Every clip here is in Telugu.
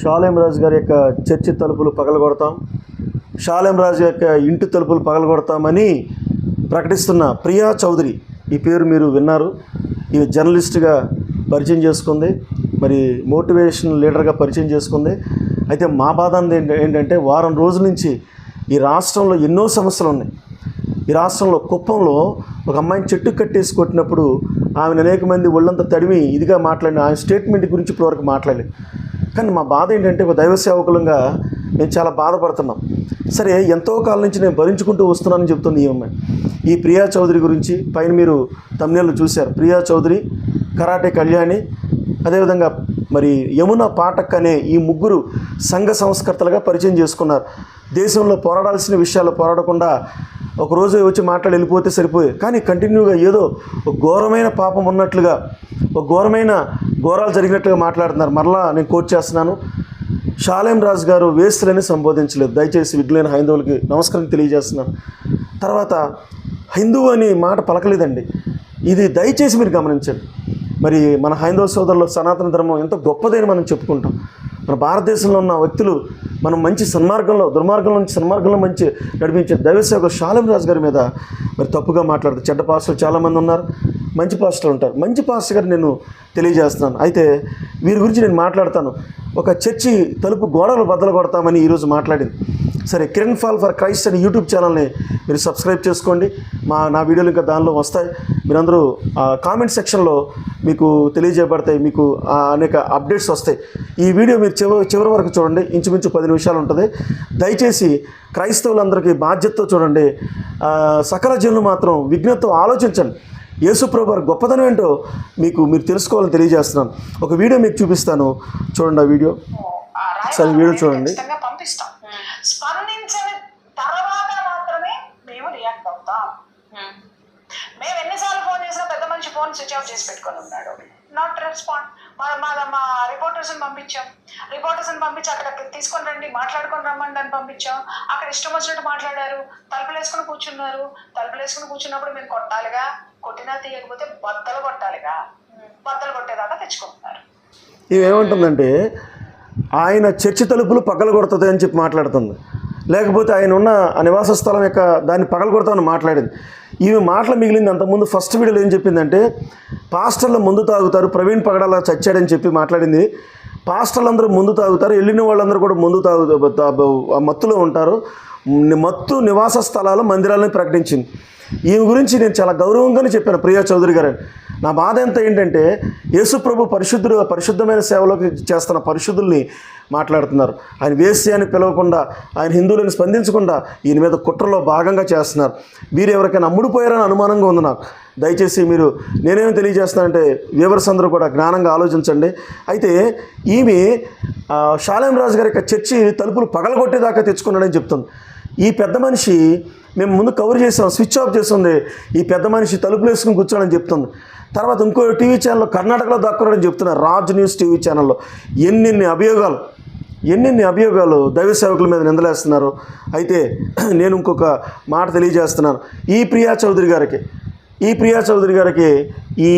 షాలేం రాజు గారి యొక్క చర్చి తలుపులు పగలగొడతాం. షాలేం రాజు యొక్క ఇంటి తలుపులు పగలగొడతామని ప్రకటిస్తున్న ప్రియా చౌదరి. ఈ పేరు మీరు విన్నారు. ఈ జర్నలిస్ట్గా పరిచయం చేసుకుంది. మరి మోటివేషన్ లీడర్గా పరిచయం చేసుకుంది. అయితే మా బాధ అంది ఏంటంటే వారం రోజుల నుంచి ఈ రాష్ట్రంలో ఎన్నో సమస్యలు ఉన్నాయి. ఈ రాష్ట్రంలో కుప్పంలో ఒక అమ్మాయిని చెట్టు కట్టేసి కొట్టినప్పుడు ఆమెను అనేక మంది ఒళ్ళంతా తడిమి ఇదిగా మాట్లాడిన ఆమె స్టేట్మెంట్ గురించి ఇప్పటివరకు మాట్లాడలేదు. కానీ మా బాధ ఏంటంటే ఒక దైవ సేవకులంగా మేము చాలా బాధపడుతున్నాం. సరే ఎంతో కాలం నుంచి నేను భరించుకుంటూ వస్తున్నానని చెప్తుంది ఈ అమ్మాయి. ఈ ప్రియా చౌదరి గురించి పైన మీరు తమిళలో చూశారు. ప్రియా చౌదరి కరాటే కళ్యాణి అదేవిధంగా మరి యమున పాఠక్ అనే ఈ ముగ్గురు సంఘ సంస్కర్తలుగా పరిచయం చేసుకున్నారు. దేశంలో పోరాడాల్సిన విషయాలు పోరాడకుండా ఒకరోజు వచ్చి మాట్లాడి వెళ్ళిపోతే సరిపోయి. కానీ కంటిన్యూగా ఏదో ఒక ఘోరమైన పాపం ఉన్నట్లుగా ఒక ఘోరమైన ఘోరాలు జరిగినట్లుగా మాట్లాడుతున్నారు. మరలా నేను కోట్ చేస్తున్నాను. షాలేం రాజు గారు వేస్తులని సంబోధించలేదు. దయచేసి విఘ్లైన హైందవులకి నమస్కారం తెలియజేస్తున్నాను. తర్వాత హిందువు అని మాట పలకలేదండి. ఇది దయచేసి మీరు గమనించండి. మరి మన హైందవ సోదరులు సనాతన ధర్మం ఎంత గొప్పదని మనం చెప్పుకుంటాం. మన భారతదేశంలో ఉన్న వ్యక్తులు మనం మంచి సన్మార్గంలో దుర్మార్గంలో నుంచి సన్మార్గంలో మంచి నడిపించే దైవసేవకు షాలం రాజు గారి మీద మరి తప్పుగా మాట్లాడుతూ చెడ్డ పాస్టర్లు చాలామంది ఉన్నారు. మంచి పాస్టర్లు ఉంటారు. మంచి పాస్టర్ గారు నేను తెలియజేస్తున్నాను. అయితే వీరి గురించి నేను మాట్లాడతాను. ఒక చర్చి తలుపు గోడలు బద్దలు కొడతామని ఈరోజు మాట్లాడింది. సరే కిరణ్ ఫాల్ ఫర్ క్రైస్ట్ అనే యూట్యూబ్ ఛానల్ని మీరు సబ్స్క్రైబ్ చేసుకోండి. మా నా వీడియోలు ఇంకా దానిలో వస్తాయి. మీరందరూ కామెంట్ సెక్షన్లో మీకు తెలియజేయబడతాయి మీకు అనేక అప్డేట్స్ వస్తాయి. ఈ వీడియో మీరు చివరి చివరి వరకు చూడండి. ఇంచుమించు పది నిమిషాలు ఉంటుంది. దయచేసి క్రైస్తవులందరికీ బాధ్యతతో చూడండి. సకల జనులు మాత్రం విఘ్నతతో ఆలోచించండి. యేసుప్రభు వారి గొప్పదనం ఏంటో మీకు మీరు తెలుసుకోవాలని తెలియజేస్తున్నాను. ఒక వీడియో మీకు చూపిస్తాను. చూడండి ఆ వీడియో. ఒకసారి వీడియో చూడండి. స్పందించిన తర్వాత మాత్రమే మేము రియాక్ట్ అవుతాం. మేము ఎన్నిసార్లు ఫోన్ చేసినా పెద్ద మనిషి ఫోన్ స్విచ్ ఆఫ్ చేసి పెట్టుకొని ఉన్నాడు. నాట్ రెస్పాండ్ మా మా మా రిపోర్టర్స్ని పంపించాం. రిపోర్టర్స్ని పంపించి అక్కడ తీసుకొని రండి మాట్లాడుకొని రమ్మండి అని పంపించాం. అక్కడ ఇష్టం వచ్చినట్టు మాట్లాడారు. తలుపులు వేసుకుని కూర్చున్నారు. తలుపులు వేసుకుని కూర్చున్నప్పుడు మేము కొట్టాలిగా? కొట్టినా తీయకపోతే బద్దలు కొట్టాలిగా? బద్దలు కొట్టేదాకా తెచ్చుకుంటున్నారు. ఏమంటుందంటే ఆయన చర్చి తలుపులు పగలగొడుతుంది అని చెప్పి మాట్లాడుతుంది. లేకపోతే ఆయన ఉన్న ఆ నివాస స్థలం యొక్క దాన్ని పగలగొడతామని మాట్లాడింది. ఈమె మాటలు మిగిలింది అంతకుముందు ఫస్ట్ వీడియోలో ఏం చెప్పిందంటే పాస్టర్లు ముందు తాగుతారు ప్రవీణ్ పగడాల చచ్చాడని చెప్పి మాట్లాడింది. పాస్టర్లందరూ ముందు తాగుతారు వెళ్ళిన వాళ్ళందరూ కూడా ముందు తాగు మత్తులో ఉంటారు. మత్తు నివాస స్థలాలు మందిరాలని ప్రకటించింది. ఈమె గురించి నేను చాలా గౌరవంగానే చెప్పాను ప్రియా చౌదరి గారు. నా బాధ ఎంత ఏంటంటే యేసుప్రభు పరిశుద్ధుడు పరిశుద్ధమైన సేవలోకి చేస్తున్న పరిశుద్ధుల్ని మాట్లాడుతున్నారు. ఆయన వేశ్య అని పిలవకుండా ఆయన హిందువులను స్పందించకుండా ఈయన మీద కుట్రలో భాగంగా చేస్తున్నారు. మీరు ఎవరికైనా అమ్ముడుపోయారని అనుమానంగా ఉంది నాకు. దయచేసి మీరు నేనేమి తెలియజేస్తానంటే వ్యూవర్స్ అందరూ కూడా జ్ఞానంగా ఆలోచించండి. అయితే ఈమె ఆ, షాలేం రాజు గారి యొక్క చర్చి తలుపులు పగలగొట్టేదాకా తెచ్చుకున్నాడని చెప్తుంది. ఈ పెద్ద మనిషి మేము ముందు కవర్ చేసాం స్విచ్ ఆఫ్ చేస్తుంది. ఈ పెద్ద మనిషి తలుపులు వేసుకుని కూర్చోడని చెప్తుంది. తర్వాత ఇంకో టీవీ ఛానల్లో కర్ణాటకలో దక్కడని చెప్తున్నారు. రాజ్ న్యూస్ టీవీ ఛానల్లో ఎన్నెన్ని అభియోగాలు ఎన్నెన్ని అభియోగాలు దైవ సేవకుల మీద నిందలేస్తున్నారు. అయితే నేను ఇంకొక మాట తెలియజేస్తున్నాను. ఈ ప్రియా చౌదరి గారికి ఈ ప్రియా చౌదరి గారికి ఈ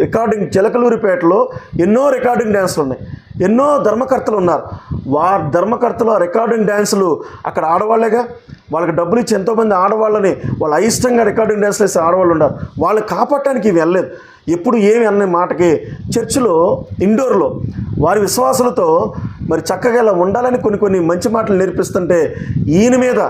రికార్డింగ్ చిలకలూరిపేటలో ఎన్నో రికార్డింగ్ డ్యాన్సులు ఉన్నాయి. ఎన్నో ధర్మకర్తలు ఉన్నారు. వారి ధర్మకర్తలు రికార్డింగ్ డ్యాన్సులు అక్కడ ఆడవాళ్ళేగా. వాళ్ళకి డబ్బులు ఇచ్చి ఎంతోమంది ఆడవాళ్ళని వాళ్ళు అయిష్టంగా రికార్డింగ్ డ్యాన్స్లు వేసే ఆడవాళ్ళు ఉన్నారు. వాళ్ళు కాపాడటానికి ఇవి వెళ్ళలేదు. ఎప్పుడు ఏమి అనే మాటకి చర్చిలో ఇండోర్లో వారి విశ్వాసులతో మరి చక్కగా ఇలా ఉండాలని కొన్ని కొన్ని మంచి మాటలు నేర్పిస్తుంటే ఈయన మీద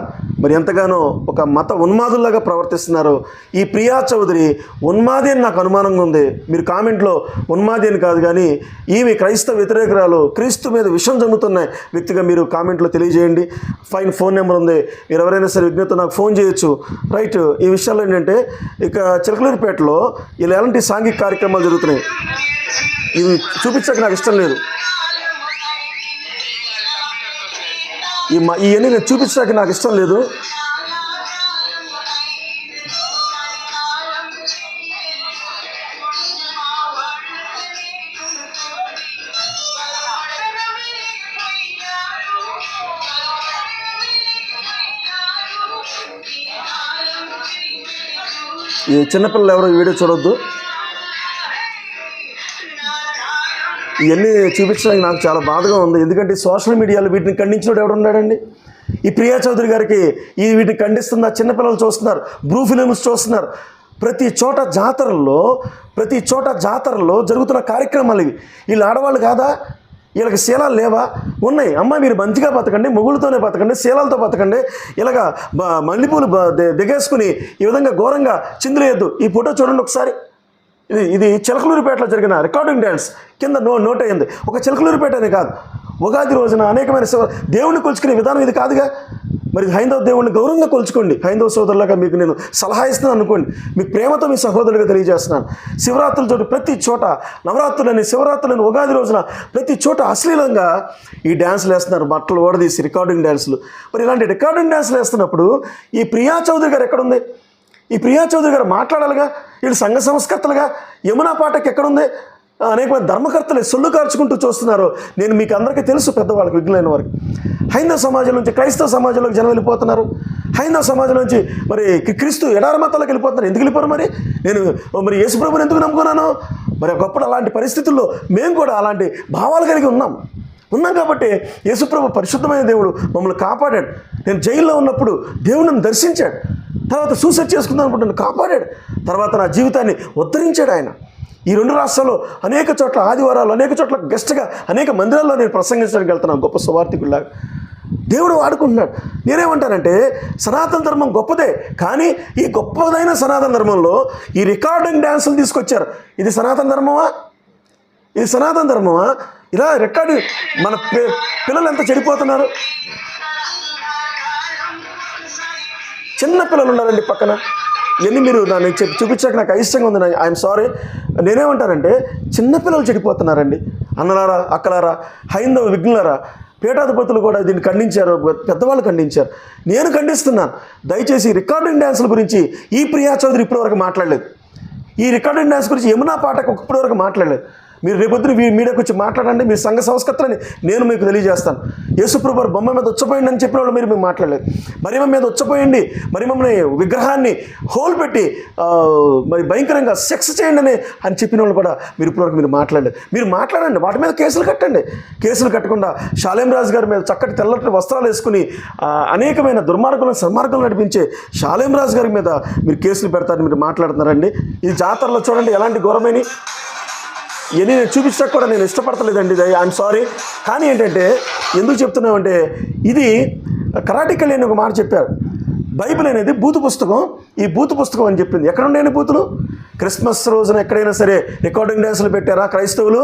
మరి ఎంతగానో ఒక మత ఉన్మాదుల్లాగా ప్రవర్తిస్తున్నారు. ఈ ప్రియా చౌదరి ఉన్మాది అని నాకు అనుమానంగా ఉంది. మీరు కామెంట్లో ఉన్మాది అని కాదు కానీ ఈమె క్రైస్తవ వ్యతిరేక విగ్రహాలు క్రీస్తు మీద విషం జమ్ముతున్న వ్యక్తిగా మీరు కామెంట్లో తెలియజేయండి. ఫైన్ ఫోన్ నెంబర్ ఉంది. మీరు ఎవరైనా సరే విజ్ఞత నాకు ఫోన్ చేయొచ్చు. రైట్ ఈ విషయాలు ఏంటంటే ఇక చిలకలూరిపేటలో ఇలా ఎలాంటి సాంఘిక కార్యక్రమాలు జరుగుతున్నాయి? ఇవి చూపించక నాకు ఇష్టం లేదు. ఈ మ- ఇవన్నీ నేను చూపించడానికి నాకు ఇష్టం లేదు. ఈ చిన్నపిల్లలు ఎవరు వీడియో చూడొద్దు. ఇవన్నీ చూపించడానికి నాకు చాలా బాధగా ఉంది. ఎందుకంటే సోషల్ మీడియాలో వీటిని ఖండించినోడు ఎవడున్నాడండి ఈ ప్రియా చౌదరి గారికి ఈ వీటిని ఖండిస్తున్న చిన్నపిల్లలు చూస్తున్నారు బ్రూ ఫిలిమ్స్ చూస్తున్నారు. ప్రతి చోట జాతరల్లో ప్రతి చోట జాతరలో జరుగుతున్న కార్యక్రమాలు ఇవి. వీళ్ళు ఆడవాళ్ళు కాదా? వీళ్ళకి శీలాలు లేవా? ఉన్నాయి. అమ్మ మీరు మంచిగా బతకండి మొగులతోనే బతకండి శీలాలతో బతకండి. ఇలాగ మల్లెపూలు దిగేసుకుని ఈ విధంగా ఘోరంగా చిందులేయద్దు ఈ ఫోటో చూడండి ఒకసారి. ఇది ఇది చిలకలూరిపేటలో జరిగిన రికార్డింగ్ డ్యాన్స్ కింద నో నోట్ అయింది ఒక చిలకలూరుపేట అనే కాదు. ఉగాది రోజున అనేకమైన దేవుణ్ణి కొలుచుకునే విధానం ఇది కాదుగా? మరి హైందవ దేవుడిని గౌరవంగా కొలుచుకోండి. హైందవ సోదరులుగా మీకు నేను సలహా ఇస్తున్నాను అనుకోండి. మీకు ప్రేమతో మీ సహోదరులుగా తెలియజేస్తున్నాను. శివరాత్రుల చోటు ప్రతి చోట నవరాత్రులని శివరాత్రులని ఉగాది రోజున ప్రతి చోట అశ్లీలంగా ఈ డ్యాన్సులు వేస్తున్నారు. బట్టలు ఓడదీసి రికార్డింగ్ డ్యాన్సులు మరి ఇలాంటి రికార్డింగ్ డ్యాన్సులు వేస్తున్నప్పుడు ఈ ప్రియా చౌదరి గారు ఎక్కడుంది? ఈ ప్రియా చౌదరి గారు మాట్లాడాలిగా? వీళ్ళు సంఘ సంస్కర్తలుగా? యమునా పాటకి ఎక్కడుంది? అనేక మంది ధర్మకర్తలు సొల్లు కార్చుకుంటూ చూస్తున్నారు. నేను మీకు అందరికీ తెలుసు పెద్దవాళ్ళకి విఘ్నులైన వారికి. హైందవ సమాజం నుంచి క్రైస్తవ సమాజంలోకి జనం వెళ్ళిపోతున్నారు. హైందవ సమాజం నుంచి మరి క్రీస్తు ఎడార మతాలకు వెళ్ళిపోతున్నారు. ఎందుకు వెళ్ళిపోరు మరి? నేను మరి యేసుప్రభుని ఎందుకు నమ్ముకున్నాను? మరి ఒకప్పుడు అలాంటి పరిస్థితుల్లో మేము కూడా అలాంటి భావాలు కలిగి ఉన్నాం. ఉన్నాం కాబట్టి యేసుప్రభు పరిశుద్ధమైన దేవుడు మమ్మల్ని కాపాడాడు. నేను జైల్లో ఉన్నప్పుడు దేవుడు నన్ను దర్శించాడు. తర్వాత సూసైడ్ చేసుకుందాం అనుకుంటున్నాను కాపాడాడు. తర్వాత నా జీవితాన్ని ఉద్ధరించాడు ఆయన. ఈ రెండు రాష్ట్రాల్లో అనేక చోట్ల ఆదివారాలు అనేక చోట్ల గెస్ట్గా అనేక మందిరాల్లో నేను ప్రసంగించడానికి వెళ్తున్నాను గొప్ప సువార్థికుల్లాగా దేవుడు వాడుకుంటున్నాడు. నేనేమంటానంటే సనాతన ధర్మం గొప్పదే కానీ ఈ గొప్పదైన సనాతన ధర్మంలో ఈ రికార్డింగ్ డ్యాన్సులు తీసుకొచ్చారు. ఇది సనాతన ధర్మమా? ఇది సనాతన ధర్మమా? ఇలా రికార్డు మన పిల్లలు ఎంత చెడిపోతున్నారు? చిన్న పిల్లలు ఉన్నారండి పక్కన. ఇవన్నీ మీరు నన్ను చెప్పి చూపించాక నాకు అయిష్టంగా ఉంది. ఐఎమ్ సారీ నేనేమంటానంటే చిన్న పిల్లలు చెడిపోతున్నారండి. అన్నలారా అక్కలారా హైందవ విఘ్నులారా పీఠాధిపతులు కూడా దీన్ని ఖండించారు పెద్దవాళ్ళు ఖండించారు. నేను ఖండిస్తున్నాను. దయచేసి రికార్డింగ్ డ్యాన్సుల గురించి ఈ ప్రియా చౌదరి ఇప్పటివరకు మాట్లాడలేదు. ఈ రికార్డింగ్ డ్యాన్స్ గురించి యమునా పాటకు ఇప్పటివరకు మాట్లాడలేదు. మీరు రేపొద్దున మీ మీడియాకి వచ్చి మాట్లాడండి మీ సంఘ సంస్కృతిని నేను మీకు తెలియజేస్తాను. యేసుప్రభు బొమ్మ మీద వచ్చపోయింది అని చెప్పిన వాళ్ళు మీరు మేము మాట్లాడలేదు. మరిమ మీద వచ్చపోయండి మరి మమ్మల్ని విగ్రహాన్ని హోల్ పెట్టి మరి భయంకరంగా సెక్స్ చేయండి అని అని చెప్పిన వాళ్ళు కూడా మీరు ఇప్పటివరకు మీరు మాట్లాడలేదు. మీరు మాట్లాడండి వాటి మీద కేసులు కట్టండి. కేసులు కట్టకుండా షాలేం రాజు గారి మీద చక్కటి తెల్లటి వస్త్రాలు వేసుకుని అనేకమైన దుర్మార్గంలో సన్మార్గం నడిపించే షాలేం రాజు గారి మీద మీరు కేసులు పెడతారని మీరు మాట్లాడుతున్నారండి. ఇది జాతరలో చూడండి ఎలాంటి ఘోరమైన ఇవన్నీ నేను చూపించడానికి కూడా నేను ఇష్టపడతలేదండి ఐఎమ్ సారీ కానీ ఏంటంటే ఎందుకు చెప్తున్నామంటే ఇది కరాటికల్ అని ఒక మాట చెప్పారు. బైబిల్ అనేది బూతు పుస్తకం. ఈ బూతు పుస్తకం అని చెప్పింది. ఎక్కడ బూతులు క్రిస్మస్ రోజున ఎక్కడైనా సరే రికార్డింగ్ డ్యాన్సులు పెట్టారా? క్రైస్తవులు?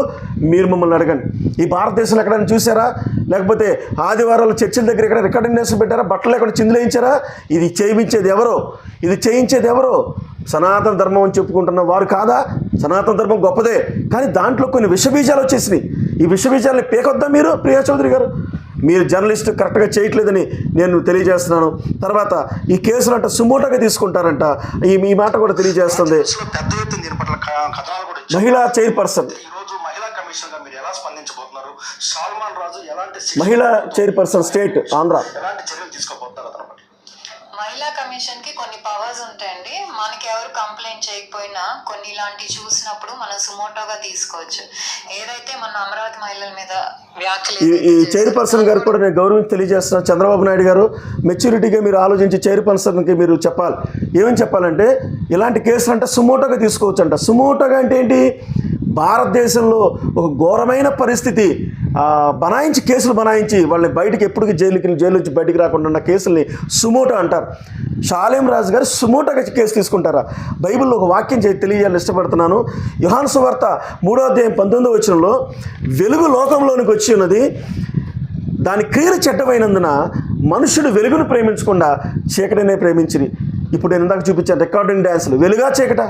మీరు మమ్మల్ని అడగండి. ఈ భారతదేశంలో ఎక్కడైనా చూసారా లేకపోతే ఆదివారాలు చర్చిల దగ్గర ఎక్కడ రికార్డింగ్ డ్యాన్సులు పెట్టారా? బట్టలు ఎక్కడ చిందులేయించారా ఇది చేయించేది ఎవరో? ఇది చేయించేది ఎవరో? సనాతన ధర్మం అని చెప్పుకుంటున్న వారు కాదా? సనాతన ధర్మం గొప్పదే. కానీ దాంట్లో కొన్ని విషబీజాలు వచ్చేసినాయి. ఈ విషబీజాలని పేకొద్దా మీరు ప్రియా చౌదరి గారు? మీరు జర్నలిస్ట్ కరెక్ట్గా చేయట్లేదని నేను తెలియజేస్తున్నాను. తర్వాత ఈ కేసులు అంట సుమోటోగా తీసుకుంటారంట. ఈ మీ మాట కూడా తెలియజేస్తుంది. మహిళా చైర్పర్సన్. మహిళా మహిళా చైర్పర్సన్ స్టేట్ ఆంధ్ర. కంప్లైంట్ చేయకపోయినా కొన్ని ఇలాంటివి చూసినప్పుడు మనం సుమోటోగా తీసుకోవచ్చు. ఏదైతే మన అమరావతి మహిళల మీద ఈ చైర్పర్సన్ గారు కూడా నేను గౌరవించి తెలియజేస్తున్నాను చంద్రబాబు నాయుడు గారు మెచ్యూరిటీగా మీరు ఆలోచించి చైర్పర్సన్కి మీరు చెప్పాలి. ఏమని చెప్పాలంటే ఇలాంటి కేసులు అంటే సుమోటోగా తీసుకోవచ్చు అంట సుమోటోగా అంటే ఏంటి? భారతదేశంలో ఒక ఘోరమైన పరిస్థితి. బనాయించి కేసులు బనాయించి వాళ్ళని బయటికి ఎప్పటికీ జైలుకి జైలు నుంచి బయటికి రాకుండా ఉన్న కేసుల్ని సుమోటో అంటారు. షాలేం రాజు గారు సుమోటగా కేసు తీసుకుంటారా? బైబిల్లో ఒక వాక్యం చేసి తెలియాలని ఇష్టపడుతున్నాను. యుహాన్ సువార్త మూడో అధ్యాయం పంతొమ్మిదో వచనంలో వెలుగు లోకంలోనికి వచ్చి ఉన్నది. దాని క్రియలు చెడ్డమైనందున మనుషుడు వెలుగును ప్రేమించకుండా చీకటినే ప్రేమించింది ఇప్పుడు నేను ఇందాక చూపించాను రికార్డింగ్ డ్యాన్సులు వెలుగా చీకట?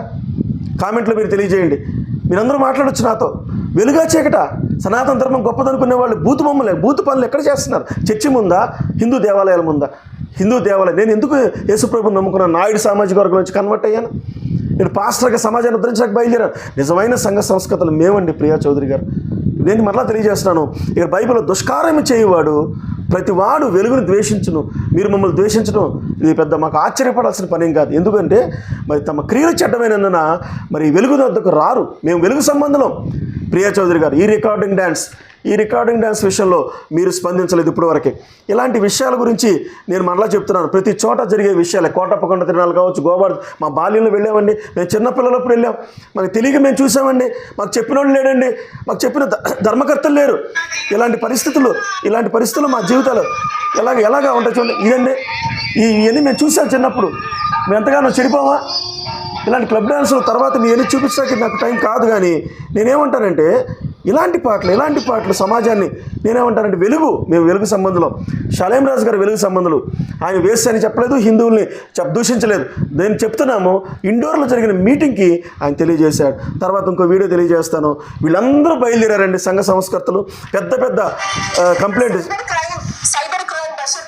కామెంట్లో మీరు తెలియజేయండి. మీరందరూ మాట్లాడొచ్చు నాతో. వెలుగా చీకట. సనాతన ధర్మం గొప్పదనుకునే వాళ్ళు బూతు మమ్మల్ని బూతు పనులు ఎక్కడ చేస్తున్నారు? చర్చి ముందా? హిందూ దేవాలయాల ముందా? హిందూ దేవాలయం. నేను ఎందుకు యేసుప్రభుని నమ్ముకున్నాను నాయుడు సామాజిక వర్గం నుంచి కన్వర్ట్ అయ్యాను. నేను పాస్టర్గా సమాజాన్ని ఉద్ధరించడానికి బయలుదేరాను. నిజమైన సంఘ సంస్కృతులు మేమండి ప్రియా చౌదరి గారు. నేను మరలా తెలియజేస్తున్నాను. ఇక బైబిల్లో దుష్కారం చేయవాడు ప్రతివాడు వెలుగును ద్వేషించును. మీరు మమ్మల్ని ద్వేషించడం ఇది పెద్ద మాకు ఆశ్చర్యపడాల్సిన పనేం కాదు. ఎందుకంటే మరి తమ క్రియలు చెడ్డమైనందున మరి వెలుగు వద్దకు రారు. మేము వెలుగు సంబంధం ప్రియా చౌదరి గారు ఈ రికార్డింగ్ డ్యాన్స్ ఈ రికార్డింగ్ డ్యాన్స్ విషయంలో మీరు స్పందించలేదు ఇప్పటివరకే. ఇలాంటి విషయాల గురించి నేను మరలా చెప్తున్నాను. ప్రతి చోట జరిగే విషయాలే. కోటప్పకొండ తిరణాలు కావచ్చు గోవార్డ్ మా బాల్యంలో వెళ్ళామండి. మేము చిన్నపిల్లలప్పుడు వెళ్ళాం. మాకు తెలియక మేము చూసామండి. మాకు చెప్పిన వాళ్ళు లేడండి మాకు చెప్పిన ధర్మకర్తలు లేరు. ఇలాంటి పరిస్థితులు ఇలాంటి పరిస్థితులు మా జీవితాలు ఎలాగ ఎలాగా ఉంటాయి చూడండి. ఇదండి. ఈ ఇవన్నీ మేము చూసాం చిన్నప్పుడు. మేము ఎంతగానో చెడిపోవా ఇలాంటి క్లబ్ డ్యాన్సుల తర్వాత మీ ఎన్ని చూపించడానికి నాకు టైం కాదు కానీ నేనేమంటానంటే ఇలాంటి పాటలు ఇలాంటి పాటలు సమాజాన్ని నేనేమంటానంటే వెలుగు మేము వెలుగు సంబంధంలో. షలేం రాజు గారు వెలుగు సంబంధులు. ఆయన వేస్ట్ అని చెప్పలేదు హిందువుల్ని చెప్ దూషించలేదు. నేను చెప్తున్నాము ఇండోర్లో జరిగిన మీటింగ్కి ఆయన తెలియజేశాడు. తర్వాత ఇంకో వీడియో తెలియజేస్తాను. వీళ్ళందరూ బయలుదేరారండి సంఘ సంస్కర్తలు. పెద్ద పెద్ద కంప్లైంట్.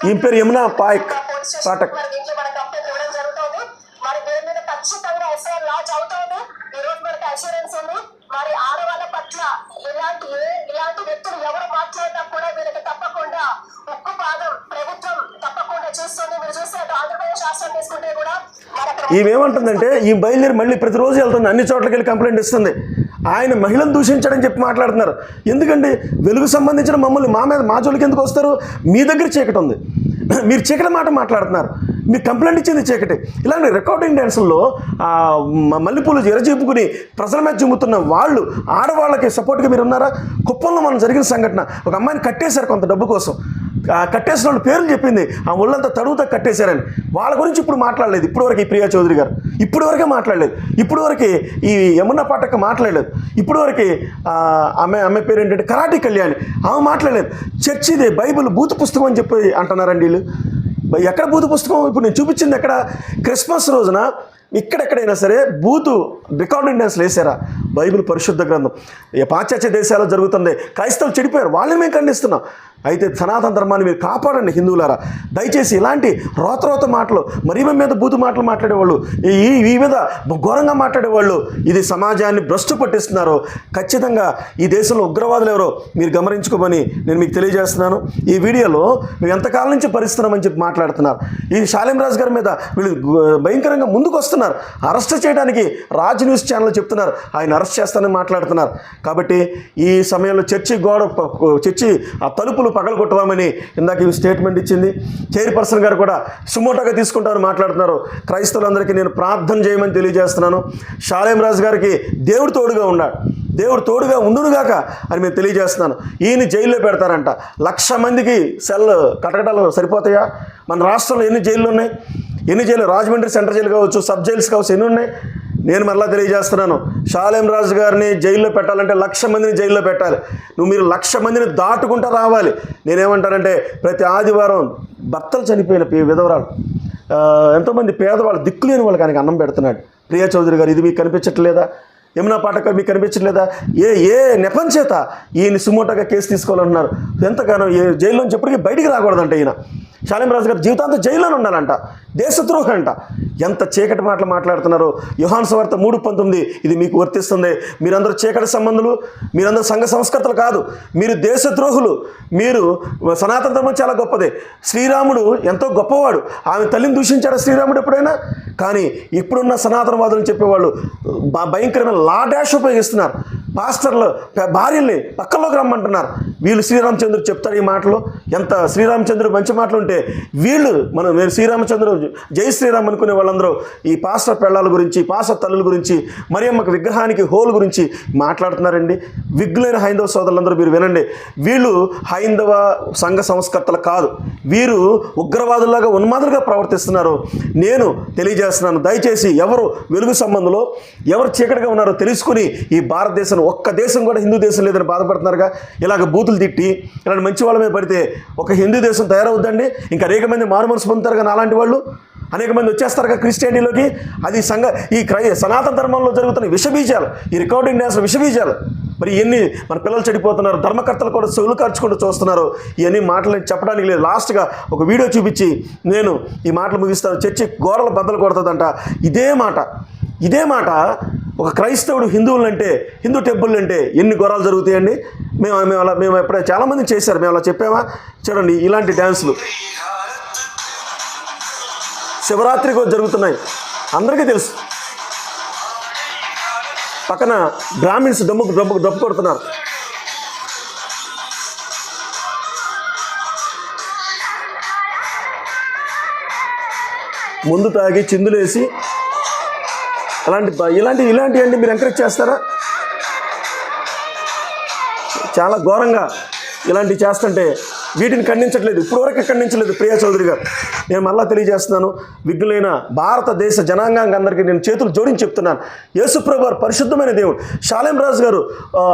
ఈ పేరు? యమునా పాయక్ పాఠక్. ఈమె ఏమంటుందంటే ఈ బయలుదేరి మళ్ళీ ప్రతిరోజు వెళ్తుంది అన్ని చోట్లకి వెళ్ళి కంప్లైంట్ ఇస్తుంది. ఆయన మహిళను దూషించాడని చెప్పి మాట్లాడుతున్నారు. ఎందుకండి? వెలుగు సంబంధించిన మమ్మల్ని మా మీద మా జోలికి ఎందుకు వస్తారు? మీ దగ్గర చీకటి ఉంది. మీరు చీకటి మాట మాట్లాడుతున్నారు. మీరు కంప్లైంట్ ఇచ్చింది చీకటి. ఇలాంటి రికార్డింగ్ డ్యాన్సుల్లో మ- మల్లెపూలు ఎరచూపుకుని ప్రజల మీద చుమ్ముతున్న వాళ్ళు ఆడవాళ్ళకి సపోర్ట్గా మీరు ఉన్నారా కుప్పంలో మనం జరిగిన సంఘటన ఒక అమ్మాయిని కట్టేశారు కొంత డబ్బు కోసం. కట్టేసిన వాళ్ళ పేర్లు చెప్పింది. ఆ ఒళ్ళంతా తడుగుతా కట్టేశారని. వాళ్ళ గురించి ఇప్పుడు మాట్లాడలేదు. ఇప్పటివరకు ఈ ప్రియా చౌదరి గారు. ఇప్పటివరకే మాట్లాడలేదు. ఇప్పుడు ఈ యమున పాటక మాట్లాడలేదు. ఇప్పుడు వరకు ఆమె ఆమె పేరు ఏంటంటే కరాటి కళ్యాణి. ఆమె మాట్లాడలేదు. చర్చిదే బైబిల్ భూత పుస్తకం అని చెప్పి అంటున్నారండి వీళ్ళు. ఎక్కడ భూత పుస్తకం? ఇప్పుడు నేను చూపించింది ఎక్కడ? క్రిస్మస్ రోజున ఇక్కడెక్కడైనా సరే బూతు రికార్డింగ్ డ్యాన్స్లు వేసారా బైబిల్ పరిశుద్ధ గ్రంథం. ఈ పాశ్చాత్య దేశాల్లో జరుగుతుంది. క్రైస్తవులు చెడిపోయారు. వాళ్ళని మేము ఖండిస్తున్నాం. అయితే సనాతన ధర్మాన్ని మీరు కాపాడండి హిందువులారా. దయచేసి ఇలాంటి రోత రోత మాటలు మరీ మీద బూతు మాటలు మాట్లాడేవాళ్ళు ఈ ఈ మీద ఘోరంగా మాట్లాడేవాళ్ళు ఇది సమాజాన్ని భ్రష్టు పట్టిస్తున్నారు ఖచ్చితంగా ఈ దేశంలో ఉగ్రవాదులు ఎవరో మీరు గమనించుకోమని నేను మీకు తెలియజేస్తున్నాను. ఈ వీడియోలో మేము ఎంతకాలం నుంచి పరిస్తున్నామని చెప్పి మాట్లాడుతున్నారు. ఈ శాలిం రాజు గారి మీద వీళ్ళు భయంకరంగా ముందుకు వస్తున్నారు. అరెస్ట్ చేయడానికి రాజ్ న్యూస్ ఛానల్ చెప్తున్నారు. ఆయన అరెస్ట్ చేస్తానని మాట్లాడుతున్నారు. కాబట్టి ఈ సమయంలో చర్చి గోడ చర్చి ఆ తలుపులు పగలు కొట్టదామని ఇందాక ఈ స్టేట్మెంట్ ఇచ్చింది. చైర్పర్సన్ గారు కూడా సుమోటోగా తీసుకుంటారు మాట్లాడుతున్నారు. క్రైస్తవులందరికీ నేను ప్రార్థన చేయమని తెలియజేస్తున్నాను. షాలేం రాజు గారికి దేవుడు తోడుగా ఉన్నాడు. దేవుడు తోడుగా ఉండునుగాక అని మేము తెలియజేస్తున్నాను. ఈయన జైల్లో పెడతారంట. లక్ష మందికి సెల్ కటకటాలు సరిపోతాయా? మన రాష్ట్రంలో ఎన్ని జైళ్ళు ఉన్నాయి? ఎన్ని జైలు రాజమండ్రి సెంట్రల్ జైలు కావచ్చు సబ్ జైల్స్ కావచ్చు ఎన్ని ఉన్నాయి? నేను మరలా తెలియజేస్తున్నాను. షాలేం రాజు గారిని జైల్లో పెట్టాలంటే లక్ష మందిని జైల్లో పెట్టాలి. నువ్వు మీరు లక్ష మందిని దాటుకుంటూ రావాలి. నేనేమంటానంటే ప్రతి ఆదివారం భర్తలు చనిపోయిన విధవరాలు ఎంతోమంది పేదవాళ్ళు దిక్కులేని వాళ్ళకి ఆయనకి అన్నం పెడుతున్నాడు. ప్రియా చౌదరి గారు ఇది మీకు కనిపించట్లేదా? యమునా పాటకర్ మీకు కనిపించట్లేదా? ఏ ఏ నెపం చేత ఈయన సుమోటగా కేసు తీసుకోవాలన్నారు ఎంతగానో ఏ జైల్లోంచి ఎప్పటికీ బయటికి రాకూడదంట ఈయన. శాలిం రాజు గారు జీవితాంతం జైల్లోనే ఉండాలంట. దేశద్రోహి అంట. ఎంత చీకటి మాటలు మాట్లాడుతున్నారో? యుహాన్ సువార్త మూడు పంతొమ్మిది. ఇది మీకు వర్తిస్తుంది. మీరందరూ చీకటి సంబంధులు. మీరందరూ సంఘ సంస్కర్తలు కాదు. మీరు దేశద్రోహులు. మీరు సనాతన ధర్మం చాలా గొప్పది. శ్రీరాముడు ఎంతో గొప్పవాడు. ఆమె తల్లిని దూషించాడు శ్రీరాముడు ఎప్పుడైనా? కానీ ఇప్పుడున్న సనాతనవాదులు చెప్పేవాళ్ళు భయంకరమైన లా డాష్ ఉపయోగిస్తున్నారు. పాస్టర్లు భార్యల్ని పక్కలోకి రమ్మంటున్నారు. వీళ్ళు శ్రీరామచంద్రుడు చెప్తారు ఈ మాటలు. ఎంత శ్రీరామచంద్రుడు మంచి మాటలు ఉంటే వీళ్ళు మనం నేను శ్రీరామచంద్రుడు జై శ్రీరామ్ అనుకునే వాళ్ళందరూ ఈ పాస్టర్ పెళ్ళాల గురించి పాస్టర్ తల్లుల గురించి మరియమ్మకు విగ్రహానికి హోల్ గురించి మాట్లాడుతున్నారండి. విగ్గులైన హైందవ సోదరులందరూ మీరు వినండి. వీళ్ళు హైందవ సంఘ సంస్కర్తలు కాదు. వీరు ఉగ్రవాదులాగా ఉన్మాదులుగా ప్రవర్తిస్తున్నారు. నేను తెలియజేస్తున్నాను దయచేసి ఎవరు వెలుగు సంబంధంలో ఎవరు చీకటిగా ఉన్నారో తెలుసుకుని ఈ భారతదేశం ఒక్క దేశం కూడా హిందూ దేశం లేదని బాధపడుతున్నారుగా? ఇలాగ బూతులు తిట్టి ఇలాంటి మంచి వాళ్ళ మీద పడితే ఒక హిందూ దేశం తయారవుద్దండి? ఇంకా అనేక మంది మారుమనసు పొందుతారు అలాంటి వాళ్ళు? అనేక మంది వచ్చేస్తారు కదా క్రిస్టియానిటీలోకి? అది సంఘ ఈ క్రై సనాతన ధర్మంలో జరుగుతున్న విషబీజాలు ఈ రికార్డింగ్ డ్యాన్స్ విషబీజాలు. మరి ఎన్ని మన పిల్లలు చెడిపోతున్నారు ధర్మకర్తలు కూడా చెవులు ఖర్చుకుంటూ చూస్తున్నారు. ఇవన్నీ మాటలు చెప్పడానికి లేదు. లాస్ట్గా ఒక వీడియో చూపించి నేను ఈ మాటలు ముగిస్తాను. చర్చి గోడల బద్దలు కొడుతుందంట. ఇదే మాట ఇదే మాట ఒక క్రైస్తవుడు హిందువులంటే హిందూ టెంపుల్ అంటే ఎన్ని ఘోరాలు జరుగుతాయండి? మేము మేము అలా మేము ఎప్పుడే చాలామంది చేశారు. మేము అలా చెప్పామా? చూడండి ఇలాంటి డ్యాన్సులు. శివరాత్రికి జరుగుతున్నాయి. అందరికీ తెలుసు. పక్కన బ్రాహ్మిన్స్ దమ్ము దమ్ము డబ్బు కొడుతున్నారు. ముందు తాగి చిందులేసి అలాంటి ఇలాంటి ఇలాంటివన్నీ మీరు ఎంకరేజ్ చేస్తారా? చాలా ఘోరంగా ఇలాంటివి చేస్తుంటే వీటిని ఖండించట్లేదు. ఇప్పటివరకు ఖండించలేదు ప్రియా చౌదరి గారు. నేను మళ్ళా తెలియజేస్తున్నాను. విఘ్నులైన భారతదేశ జనాంగానికి అందరికీ నేను చేతులు జోడించి చెప్తున్నాను. యేసుప్రభు పరిశుద్ధమైన దేవుడు. షాలేం రాజు గారు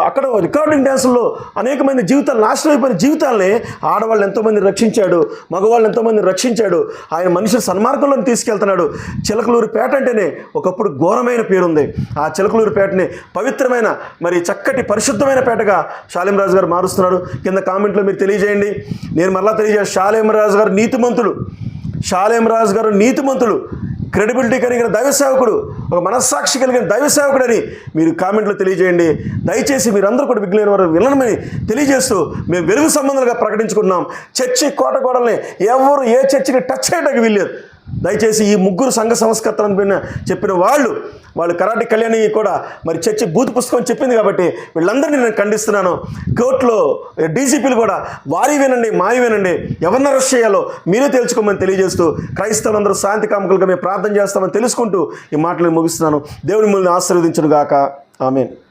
అక్కడ రికార్డింగ్ డ్యాన్సుల్లో అనేక మంది జీవితాలు నాశనం అయిపోయిన జీవితాలని ఆడవాళ్ళు ఎంతోమంది రక్షించాడు మగవాళ్ళు ఎంతోమంది రక్షించాడు ఆయన మనిషి సన్మార్గంలో తీసుకెళ్తున్నాడు. చిలకలూరుపేట అంటేనే ఒకప్పుడు ఘోరమైన పేరుంది. ఆ చిలకలూరుపేటని పవిత్రమైన మరి చక్కటి పరిశుద్ధమైన పేటగా షాలేం రాజు గారు మారుస్తున్నాడు. కింద కామెంట్లో మీరు తెలియజేయండి. నేను మరలా తెలియజేస్తాను షాలేం రాజు గారు నీతిమంతుడు షాలేం రాజు గారు నీతిమంతుడు క్రెడిబిలిటీ కలిగిన దైవ సేవకుడు ఒక మనస్సాక్షి కలిగిన దైవ సేవకుడని మీరు కామెంట్లో తెలియజేయండి. దయచేసి మీరందరూ కూడా విఘ్నైన వారు వినమని తెలియజేస్తూ మేము వెలుగు సంబంధాలుగా ప్రకటించుకున్నాం. చర్చి కోట గోడల్ని ఎవరు ఏ చర్చిని టచ్ చేయడానికి వీల్లేదు. దయచేసి ఈ ముగ్గురు సంఘ సంస్కర్తలను పైన చెప్పిన వాళ్ళు వాళ్ళు కరాటి కళ్యాణి కూడా మరి చర్చి బూత్ పుస్తకం చెప్పింది కాబట్టి వీళ్ళందరినీ నేను ఖండిస్తున్నాను. కోర్టులో డీజీపీలు కూడా వారి వినండి మావి వినండి. ఎవరిని అరెస్ట్ చేయాలో మీరే తెలుసుకోమని తెలియజేస్తూ క్రైస్తవులందరూ శాంతి కాముకులుగా మేము ప్రార్థన చేస్తామని తెలుసుకుంటూ ఈ మాటలు ముగిస్తున్నాను. దేవుని మిమ్మల్ని ఆశీర్వదించను గాక ఆమెను.